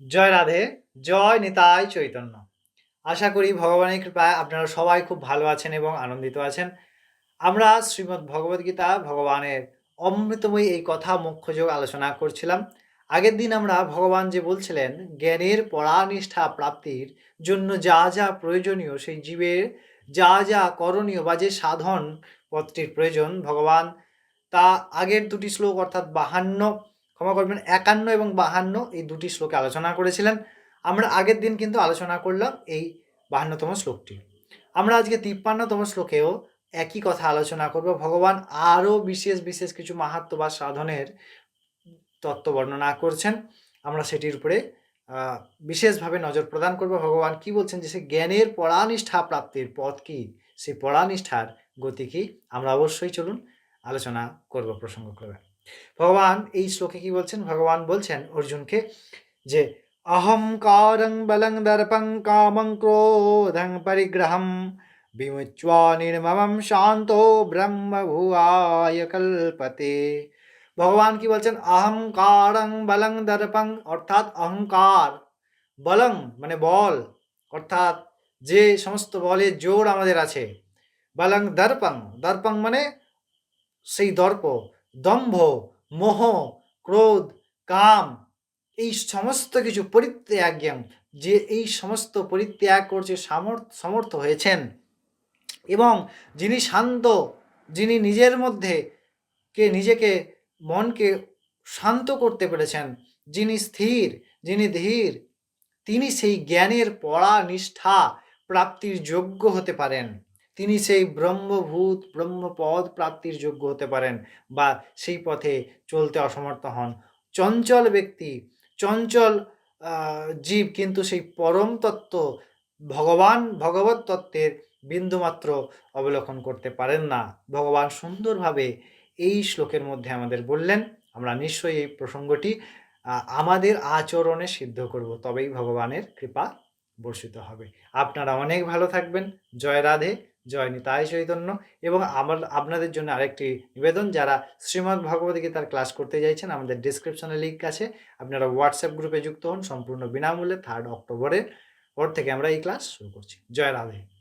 জয় রাধে, জয় নিতাই চৈতন্য। আশা করি ভগবানের কৃপায় আপনারা সবাই খুব ভালো আছেন এবং আনন্দিত আছেন। আমরা শ্রীমদ্ ভগবদ্গীতা ভগবানের অমৃতময়ী এই কথা মুখ্যযোগ আলোচনা করছিলাম। আগের দিন আমরা ভগবান যে বলছিলেন, জ্ঞানের পরানিষ্ঠা প্রাপ্তির জন্য যা যা প্রয়োজনীয় সেই জীবের যা যা করণীয় বা যে সাধন পথটির প্রয়োজন ভগবান। তা আগের দুটি শ্লোক অর্থাৎ বাহান্ন ক্ষমা করবেন। একান্ন এবং বাহান্ন এই দুটি শ্লোকে আলোচনা করেছিলেন। আমরা আগের দিন কিন্তু আলোচনা করলাম এই বাহান্নতম শ্লোকটি। আমরা আজকে তিপ্পান্নতম শ্লোকেও একই কথা আলোচনা করব। ভগবান আরও বিশেষ বিশেষ কিছু মাহাত্ম বা সাধনের তত্ত্ব বর্ণনা করছেন। আমরা সেটির উপরে বিশেষভাবে নজর প্রদান করব। ভগবান কি বলছেন যে, সে জ্ঞানের পরানিষ্ঠা প্রাপ্তির পথ কি? সেই পরানিষ্ঠার গতি কি? আমরা অবশ্যই চলুন আলোচনা করব প্রসঙ্গ করে ভগবান এই শ্লোকে কি বলছেন? ভগবান বলছেন অর্জুনকে যে অহংকারং বলং দর্পং কামং ক্রোধং পরিগ্রহম বিমুচ্বা নির্মমম শান্ত ব্রহ্মভুয়ায় কল্পতে। ভগবান কি বলছেন? অহংকারং বলং দর্পং অর্থাৎ অহংকার, বলং মানে বল, অর্থাৎ যে সমস্ত বলের জোর আমাদের আছে। বলং দর্পং দর্পং মানে সেই দর্প দম্ভ, মোহ, ক্রোধ, কাম, এই সমস্ত কিছু পরিত্যাজ্ঞাং যে এই সমস্ত পরিত্যাগ করছে সামর্থ, সমর্থ হয়েছেন। এবং যিনি শান্ত, যিনি নিজের মধ্যে কে নিজেকে, মনকে শান্ত করতে পেরেছেন, যিনি স্থির, যিনি ধীর, তিনি সেই জ্ঞানের পড়া নিষ্ঠা প্রাপ্তির যোগ্য হতে পারেন। তিনি সেই ব্রহ্মভূত, ব্রহ্মপদ প্রাপ্তির যোগ্য হতে পারেন বা সেই পথে চলতে অসমর্থ হন। চঞ্চল ব্যক্তি, চঞ্চল জীব কিন্তু সেই পরম তত্ত্ব, ভগবান, ভগবত তত্ত্বের বিন্দুমাত্র অবলোকন করতে পারেন না। ভগবান সুন্দরভাবে এই শ্লোকের মধ্যে আমাদের বললেন, আমরা নিশ্চয়ই এই প্রসঙ্গটি আমাদের আচরণে সিদ্ধ করব, তবেই ভগবানের কৃপা বর্ষিত হবে। আপনারা অনেক ভালো থাকবেন। জয় রাধে। জয় নিতাই চৈতন্য। এবং আমার, আপনাদের জন্য আরেকটি নিবেদন, যারা শ্রীমদ্ গীতার ক্লাস করতে চাইছেন আমাদের ডিসক্রিপশনে লিঙ্ক আছে। আপনারা হোয়াটসঅ্যাপ গ্রুপে যুক্ত হন, সম্পূর্ণ বিনামূল্যে থার্ড অক্টোবরের পর থেকে আমরা এই ক্লাস শুরু করছি। জয় রাধে।